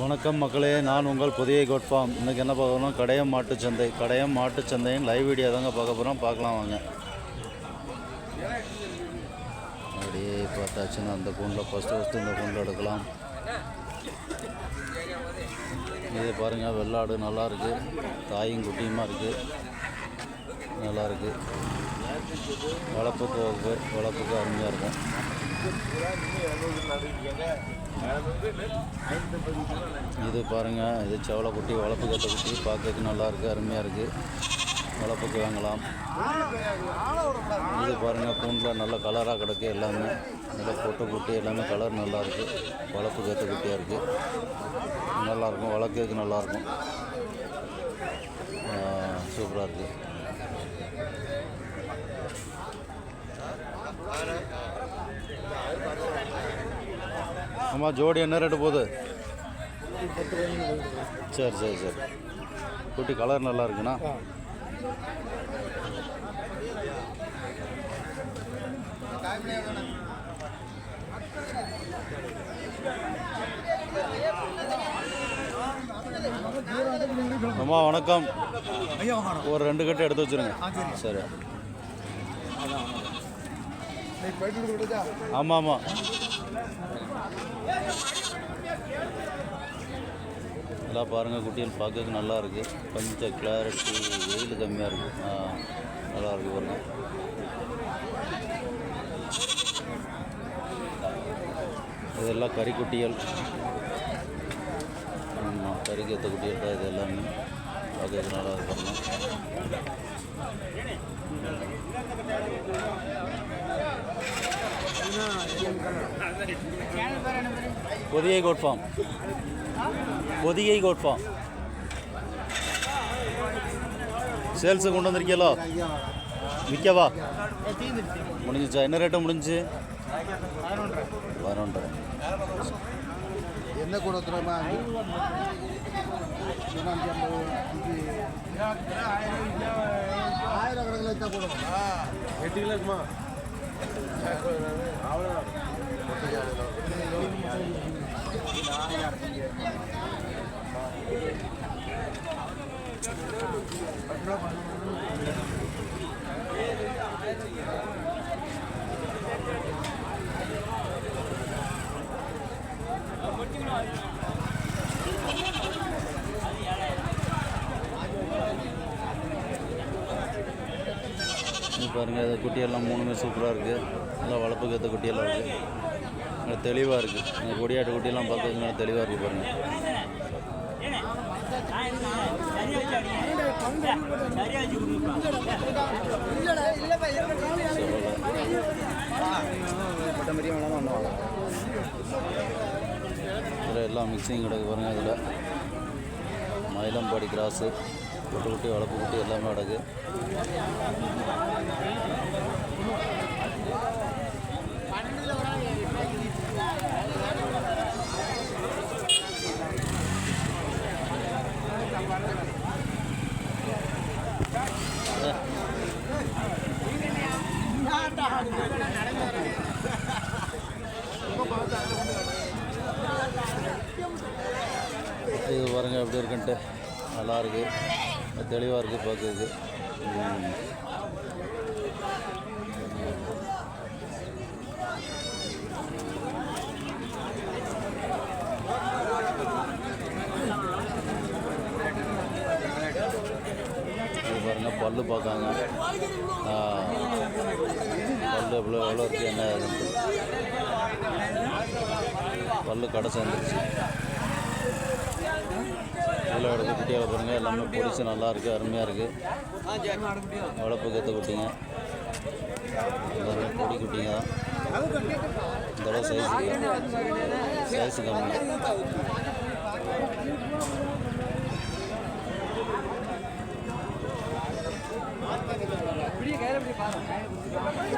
வணக்கம் மக்களே நான் உங்கள் புதிய கோட் ஃபார்ம் இன்றைக்கி என்ன பார்க்க போகிறோம் கடையம் மாட்டுச்சந்தை கடையம் மாட்டுச்சந்தையின் லைவ் வீடியோ தாங்க பார்க்க போகிறோம் பார்க்கலாம் வாங்க. அப்படியே பார்த்தாச்சுன்னா அந்த கூண்டில் ஃபஸ்ட்டு ஃபஸ்ட்டு இந்த கூண்டில் எடுக்கலாம். இதே பாருங்கள் வெள்ளாடு நல்லாயிருக்கு தாயும் குட்டியுமா இருக்குது நல்லாயிருக்கு வளர்ப்பு வளர்ப்புக்கு வகுப்பு வளர்ப்புக்கு அருமையாக இருக்கும். இது பாருங்க இது செவலை குட்டி வளர்ப்பு கத்த குட்டி. பார்க்கறதுக்கு நல்லா இருக்கு அருமையாக இருக்கு. வளர்ப்புக்கு வாங்கலாம். இது பாருங்க பூண்டில் நல்ல கலராக கிடக்கு எல்லாமே. நல்லா பொட்டு குட்டி எல்லாமே கலர் நல்லா இருக்கு. வளர்ப்பு கத்த குட்டியாக இருக்கு. நல்லா இருக்கும் வளர்க்கறதுக்கு நல்லா இருக்கும். சூப்பராக இருக்குது ஆமாம் ஜோடி என்ன ரேட்டு போகுது? சரி சரி சரி. குட்டி கலர் நல்லா இருக்குண்ணா. அம்மா வணக்கம். ஒரு ரெண்டு கட்டு எடுத்து வச்சிருங்க. சரி. ஆமாம் ஆமாம் எல்லாம் பாருங்கள் குட்டிகள் பார்க்கறதுக்கு நல்லா இருக்குது கொஞ்சம் கிளாரிட்டி வெயில் கம்மியாக இருக்குது ஆ நல்லா இருக்குது பாருங்க. இதெல்லாம் கறிக்குட்டிகள் ஆமாம் கறிக்கேற்ற குட்டிகள் தான் இது எல்லாமே. பார்க்கறதுக்கு நல்லா இருக்கு பாருங்க. Pothigai goat farm Pothigai goat farm சேல்ஸுக்கு கொண்டு வந்திருக்கீங்களோ விற்கவா முடிஞ்சிச்சா என்ன ரேட்டு முடிஞ்சு பதினொன்றரை என்ன கூட ஆயிரம் கணக்கில் கூட எட்டு கிலோ இருக்குமா இது பாருங்கள் குட்டியெல்லாம் மூணுமே சூப்பராக இருக்குது நல்லா வளர்ப்புக்கு ஏற்ற குட்டியெல்லாம் இருக்குது நல்லா தெளிவாக இருக்குது இந்த கொடியாட்டு குட்டியெல்லாம் பார்க்கறதுக்கு நல்லா தெளிவாக இருக்குது பாருங்கள் இதில் எல்லாம் மிக்சிங் கிடக்கு பாருங்கள் அதில் மயிலம்பாடி கிராஸு. குட்டி குட்டி வளர்ப்பு குட்டி எல்லாமே அடகு இது பாருங்க எப்படி இருக்குன்ட்டு. நல்லா இருக்கு. தெளிவாக இருக்குது பார்க்கறதுக்கு. பல்லு பார்க்காங்க. பல்லு எவ்வளோ எவ்வளோ இருக்குது என்ன? பல்லு கடை சேர்ந்துருச்சு. இதில் எடுத்து குட்டியாக பாருங்க எல்லாமே பொரிச்சு நல்லா இருக்குது அருமையாக இருக்குது வளர்ப்பு கற்று குட்டிங்க. எல்லாமே பொடி குட்டிங்க. தான் இந்த அளவு சைஸ் சைஸ் கம்மி.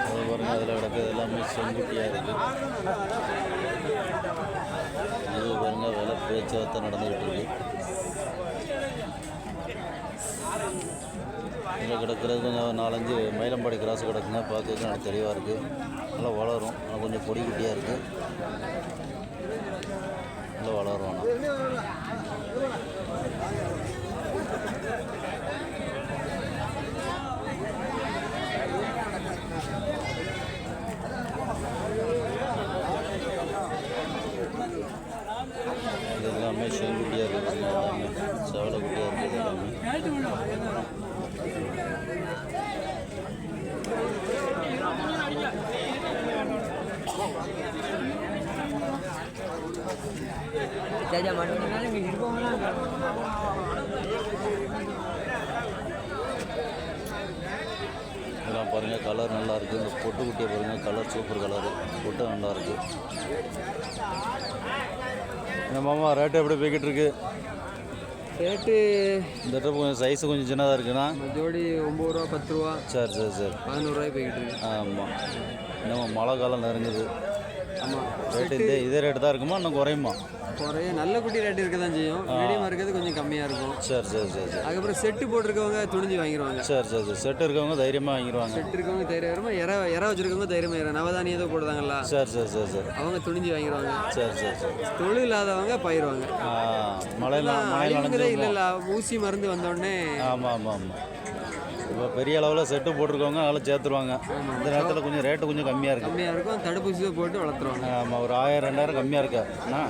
அது பாருங்க அதில் கிடக்குது எல்லாமே செங்குட்டியாக இருக்குது அது பாருங்க விலை பேச்சுவார்த்தை நடந்துக்கிட்டு இருக்கு. கிராஸில் கிடக்கிறது கொஞ்சம் நாலஞ்சு மயிலம்பாடி கிராஸ் கிடக்குங்க பார்க்கறதுக்கு நல்லா தெளிவாக இருக்குது நல்லா வளரும். கொஞ்சம் பொடி குட்டியாக இருக்குது நல்லா வளரும் ஆனால் பாருங்கள் கலர் நல்லா இருக்குது இந்த பொட்டு குட்டியை பாருங்கள் கலர் சூப்பர் கலரு பொட்டு நல்லா இருக்குது என்ன மாமா ரேட்டு எப்படி போய்கிட்டு இருக்கு? ரேட்டு இந்த ட்ரிப் கொஞ்சம் சைஸ் கொஞ்சம் சின்னதாக இருக்குண்ணா? ஜோடி ஒம்பது ரூபா பத்து ரூபா. சரி சரி சரி. பதினோருவாய் போய்கிட்டு இருக்கு. ஆமாம் இன்னும் மழை காலம் நெருங்குது. ரேட்டு இதே இதே ரேட்டு தான் இருக்குமா? இன்னும் குறையுமா? குறைய நல்ல குட்டி ரேட் இருக்க தான் செய்யும். மீடியமாக இருக்கிறது கொஞ்சம் கம்மியாக இருக்கும். சரி சரி சரி சரி. அதுக்கப்புறம் செட்டு போட்டிருக்கவங்க துணிஞ்சு வாங்கிடுவாங்க சரி சரி சரி. செட்டு இருக்கவங்க தைரியமாக வாங்கிடுவாங்க செட் இருக்கவங்க தைரியமாக இற இற வச்சிருக்கவங்க தைரியமாக இற நவதானியம் ஏதோ போடுதாங்களா சரி சரி சரி சரி. அவங்க துணிஞ்சு வாங்கிடுவாங்க சரி சரி சரி. தொழில் இல்லாதவங்க பயிடுவாங்க ஆ, மழையில நனைஞ்சு இல்லை இல்லை ஊசி மருந்து வந்தோடனே ஆமாம் ஆமாம் ஆமாம் இப்போ பெரிய அளவில் செட்டு போட்டிருக்கவங்க அதில் சேர்த்துருவாங்க. இந்த நேரத்தில் கொஞ்சம் ரேட்டு கொஞ்சம் கம்மியாக இருக்குது கம்மியாக இருக்கும். தடுப்பூசி போட்டு வளர்த்துருவாங்க. ஆமாம் ஒரு ஆயிரம் ரெண்டாயிரம் கம்மியாக இருக்கா. அண்ணா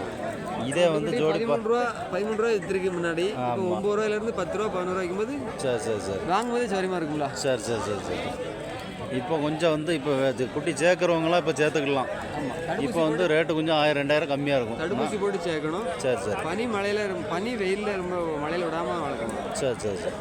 இதே வந்து ஜோடி பதிமூணு ரூபா பதிமூணு ரூபா வித்துருக்கு முன்னாடி. ஒம்பது ரூபாயிலேருந்து பத்து ரூபா பதினோரு ரூபாய்க்கும் போது சரி சரி சரி. வாங்கும்போதே சௌரியமாக இருக்குங்களா? சரி சரி சரி சரி. இப்போ கொஞ்சம் வந்து இப்போ குட்டி சேர்க்குறவங்களாம் இப்போ சேர்த்துக்கலாம். இப்போ வந்து ரேட்டு கொஞ்சம் ஆயிரம் ரெண்டாயிரம் கம்மியாக இருக்கும். தடுப்பூசி போட்டு சேர்க்கணும். சரி சரி. பனி மழையில பனி வெயிலில் ரொம்ப மழையில விடாம வளர்க்கணும். சரி சரி சரி.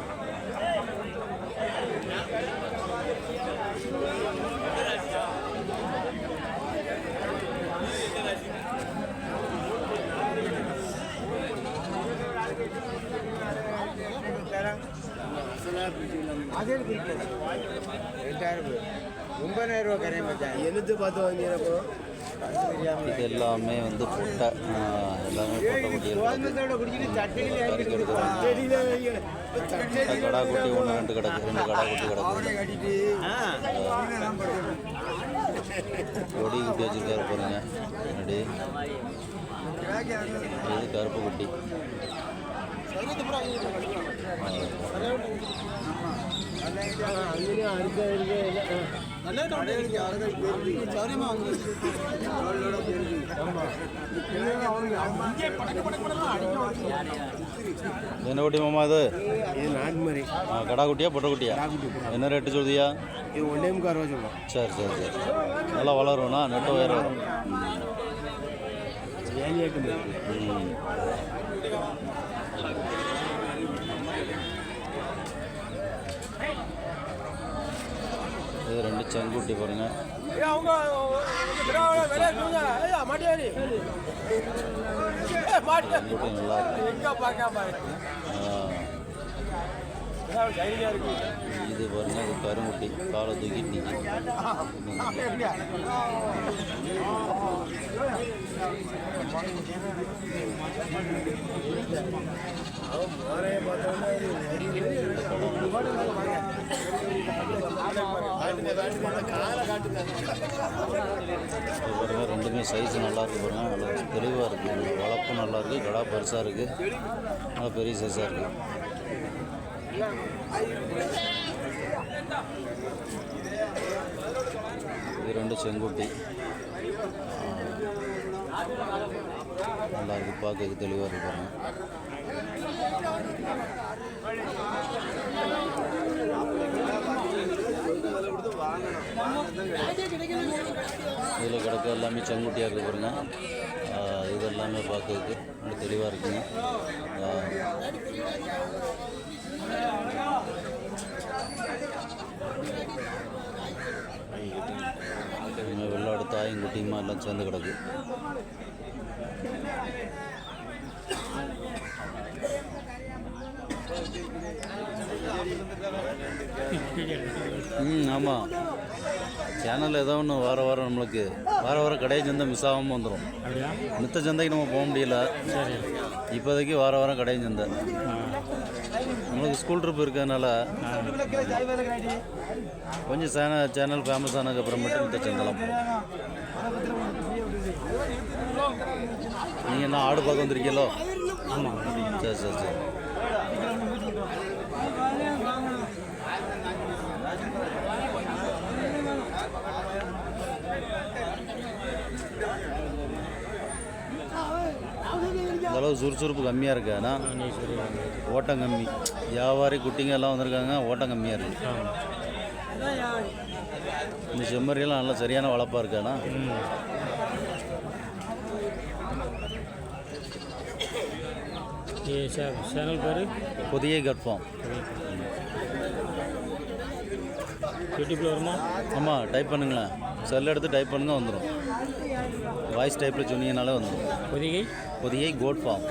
ஒன்பதாயிரம் ரூபா கரையை மச்சான் எழுத்து பார்த்து வாங்கிறப்போ இது எல்லாமே வந்து பொட்டை எல்லாமே கடா குட்டி ஒன்று ரெண்டு கிடக்கு ரெண்டு கடா குட்டி கிடக்கு. கொடி குட்டி வச்சிருக்காரு பாருங்க. முன்னாடி இது கருப்பு குட்டி. என்ன குட்டி மாமா இது? இது நாட்டு மாதிரி ஆ, கடா குட்டியா பொட்டை குட்டியா? என்ன ரேட்டு சொல்லுதியா இது ஒன்றே முக்கால் ரூபா சொல்லுவோம். சரி சரி சரி. நல்லா வளரும்ண்ணா நெட்டு உயரம் வரும் ஏன் கேட்க ம். இது ரெண்டு செங்குட்டி பாருங்க. நல்லா. இது பாருங்க இது கருங்குட்டி. காலை தூக்கி நிற்கி இது பாருங்க ரெண்டுமே சைஸ் நல்லா இருக்கு பாருங்க. நல்லா தெளிவாக இருக்குது வளர்ப்பு நல்லா இருக்கு. கடா பெருசாக இருக்கு. நல்லா பெரிய சைஸாக இருக்கு. இது ரெண்டு செங்குட்டி. நல்லா இருக்கு பார்க்கறதுக்கு தெளிவாக இருக்கு இதில் கிடக்க எல்லாமே செங்குட்டியாக இருக்குது பாருங்க. இது எல்லாமே பார்க்கறதுக்கு நல்ல தெளிவாக இருக்குங்க. வெள்ளாடு தாயும் குட்டியுமா எல்லாம் சேர்ந்து கிடக்கு. ம் ஆமாம் சேனல் ஏதோ ஒன்று வார வாரம் நம்மளுக்கு வார வாரம் கடையை சந்தை மிஸ் ஆகாமல் வந்துடும் மித்த சந்தைக்கு நம்ம போக முடியல. இப்போதைக்கு வார வாரம் கடையை சந்தை நம்மளுக்கு ஸ்கூல் ட்ரிப் இருக்கிறதுனால கொஞ்சம் சேனல் சேனல் ஃபேமஸ் ஆனதுக்கப்புறமேட்டு மித்த சந்தைலாம் போகும் நீங்கள் என்ன ஆடு பார்க்க வந்திருக்கீங்களோ? ஆமாம் சரி சரி சரி. அளவு சுறுசுறுப்பு கம்மியாக இருக்கு. ஆனால் ஓட்டம் கம்மி. வியாபாரி குட்டிங்க எல்லாம் வந்திருக்காங்க ஓட்டம் கம்மியாக இருக்கு. இந்த செம்மறியெல்லாம் நல்லா சரியான வளர்ப்பாக இருக்காண்ணா சேனல் பேர்? புதிய கர்ப்பம் யூடியூப்பில் வருமா? ஆமாம் டைப் பண்ணுங்களேன். செல் எடுத்து டைப் பண்ணுங்க வந்துடும் வாய்ஸ் டைப்பில் சொன்னீங்கனாலே வந்துடும் பொதிகை? புதிய கோட் ஃபார்ம்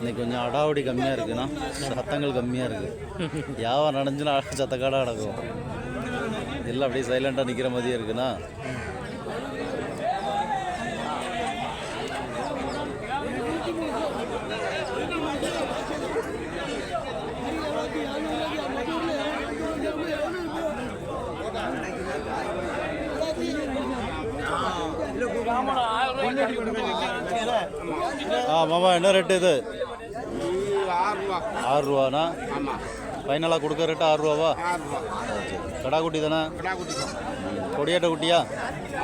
இன்னைக்கு கொஞ்சம் அடாவடி கம்மியாக இருக்குண்ணா. சத்தங்கள் கம்மியாக இருக்குது வியாபாரம் நடந்துச்சுன்னா சத்தக்காடாக நடக்கும் எல்லாம் அப்படியே சைலண்டாக நிற்கிற மாதிரியே இருக்குண்ணா. ஆ மாமா என்ன ரேட்டு இது? ஆறு ரூபா ஆறு ரூபாண்ணா ஆமாம் ஃபைனலாக கொடுக்குற ரேட்டு ஆறு ரூபாவா? ஆறு ரூபா. சரி சரி கடா குட்டி தானே? கடா குட்டி தான். கொடியாட்ட குட்டியா?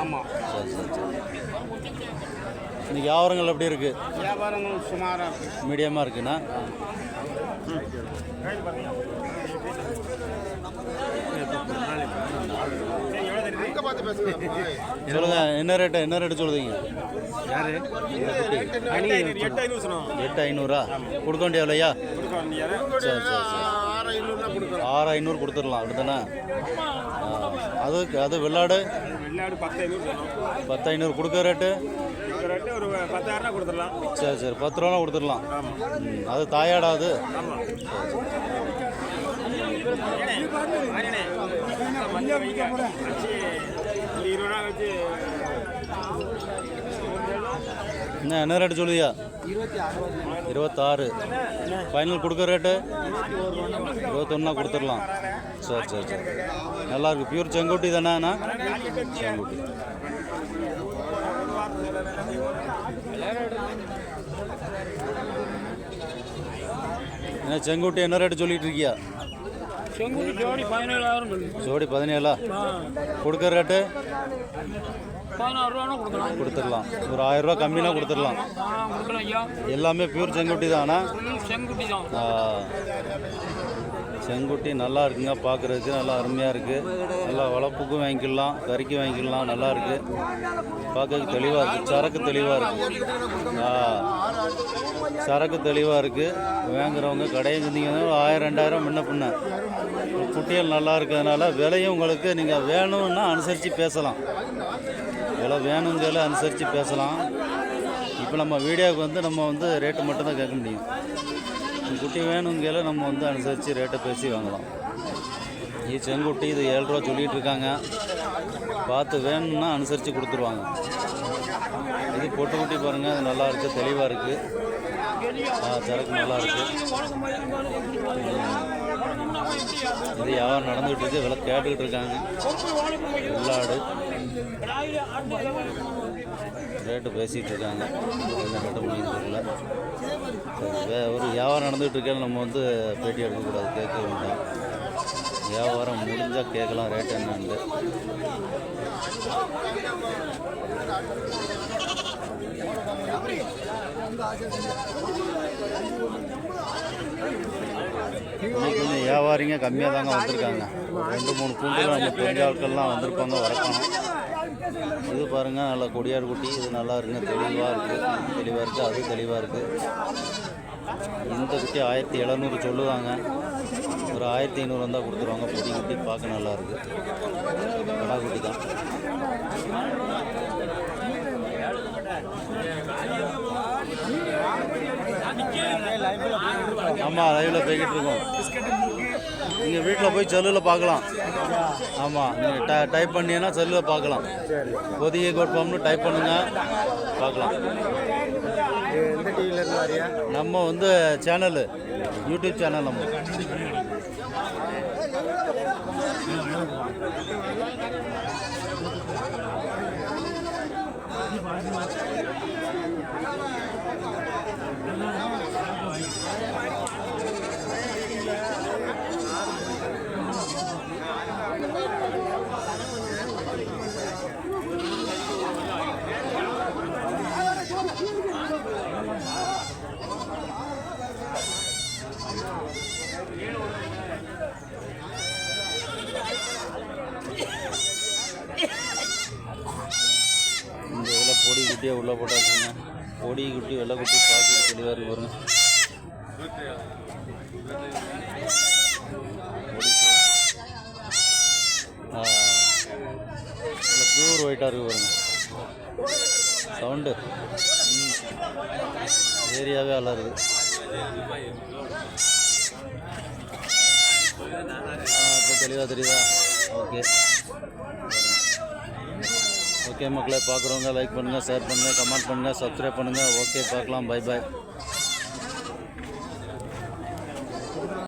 ஆமாம் சரி சரி சரி. இன்னைக்கு வியாபாரங்கள் எப்படி இருக்குது வியாபாரங்கள் சுமாராக இருக்கு. மீடியமாக இருக்குண்ணா சொல்லுங்க என்ன ரேட்டு என்ன ரேட்டு சொல்லுதீங்க? எட்டு ஐநூறா கொடுக்க வேண்டிய விலையா? சரி சரி சரி. ஆறு ஐநூறு கொடுத்துடலாம் அப்படிதானே அது அது வெள்ளாடு பத்து ஐநூறு கொடுக்குற ரேட்டு சரி சரி பத்து ரூபா கொடுத்துடலாம் அது தாயாடா அது இருபது ரூபா வச்சு என்ன என்ன ரேட்டு சொல்லுதியா இருபத்தாறு. ஃபைனல் கொடுக்குற ரேட்டு இருபத்தொன்னா கொடுத்துடலாம். சரி சரி சரி. நல்லா இருக்கு. பியூர் செங்குட்டி தானேண்ணா செங்குட்டி. என்ன செங்குட்டி என்ன ரேட்டு சொல்லிட்டு இருக்கியா? ஜோடி பதினேழா? கொடுக்குற ரேட்டு கொடுத்துடலாம். ஒரு ஆயிரம் ரூபா கம்மினா கொடுத்துடலாம். எல்லாமே பியூர் செங்குட்டி தானா? செங்குட்டி நல்லா இருக்குங்க. பார்க்குறதுக்கு நல்லா அருமையாக இருக்குது நல்லா வளர்ப்புக்கும் வாங்கிக்கலாம் கறிக்கு வாங்கிக்கலாம் நல்லா இருக்குது பார்க்கறதுக்கு தெளிவாக இருக்குது சரக்கு தெளிவாக இருக்குது ஆ. சரக்கு தெளிவாக இருக்குது வாங்குறவங்க கடையை செஞ்சீங்கன்னா ஒரு ஆயிரம் ரெண்டாயிரம் முன்ன பின்ன. குட்டிகள் நல்லா இருக்கிறதுனால விலையும் உங்களுக்கு நீங்கள் வேணும்னா அனுசரித்து பேசலாம். வேணுங்கிறத அனுசரித்து பேசலாம். இப்போ நம்ம வீடியோவுக்கு வந்து நம்ம வந்து ரேட்டு மட்டும்தான் கேட்க முடியும். குட்டி வேணுங்கிறத நம்ம வந்து அனுசரித்து ரேட்டை பேசி வாங்கலாம். இது செங்குட்டி இது ஏழு ரூபா சொல்லிகிட்டு இருக்காங்க. பார்த்து வேணும்னா அனுசரித்து கொடுத்துருவாங்க. இது பொட்டு குட்டி பாருங்கள் அது நல்லா இருக்குது தெளிவாக இருக்குது சரக்கு நல்லா இருக்குது இது வியாபாரம் நடந்துகிட்டு இருக்கு? விலை கேட்டுக்கிட்டு இருக்காங்க. உள்ளாடு. ரேட்டு பேசிகிட்டு இருக்காங்க. என்ன கட்ட முடியும் தெரியல. வே- ஒரு வியாபாரம் நடந்துகிட்டு இருக்கேன்னு நம்ம வந்து பேட்டி எடுக்கக்கூடாது. கேட்க வேண்டாம். வியாபாரம் முடிஞ்சால் கேட்கலாம். ரேட் என்னன்ட்டு இன்னைக்கு வியாபாரிங்க கம்மியாக தாங்க வந்திருக்காங்க. ரெண்டு மூணு கூண்டுகள் நம்ம தெரிஞ்ச ஆட்கள்லாம் வந்திருப்பாங்க வரக்கணும் இது பாருங்க நல்லா கொடியார் குட்டி. இது நல்லா இருக்குங்க தெளிவாக இருக்குது தெளிவாக இருக்குது அது தெளிவாக இருக்குது இந்த குட்டி ஆயிரத்தி எழுநூறு சொல்லுவாங்க. ஒரு ஆயிரத்தி ஐநூறு வந்தால் கொடுத்துருவாங்க. பொடி குட்டி பார்க்க நல்லா இருக்குது கடா குட்டி தான். ஆமாம் லைவில் போய்கிட்டு இருக்கோம். நீங்கள் வீட்டில் போய் செல்லில் பார்க்கலாம். ஆமாம் நீங்கள் ட டைப் பண்ணீங்கன்னா செல்லில் பார்க்கலாம். புதிய கோட் ஃபார்ம்னு டைப் பண்ணுங்க பார்க்கலாம். நம்ம வந்து சேனலு யூடியூப் சேனல் நம்ம. உள்ளே போட்டாச்சுங்க பொடி குட்டி வெள்ளை குட்டி பார்க்க தெளிவாக இருக்கு பாருங்க ப்யூர் ஒயிட்டாக இருக்கு பாருங்க. சவுண்டு. ஏரியாவே நல்லா இருக்குது இப்போ தெளிவாக தெரியுதா? ஓகே. ஓகே மக்களை பார்க்குறவங்க லைக் பண்ணுங்கள் ஷேர் பண்ணுங்கள் கமெண்ட் பண்ணுங்கள் சப்ஸ்கிரைப் பண்ணுங்கள் ஓகே பார்க்கலாம். Bye bye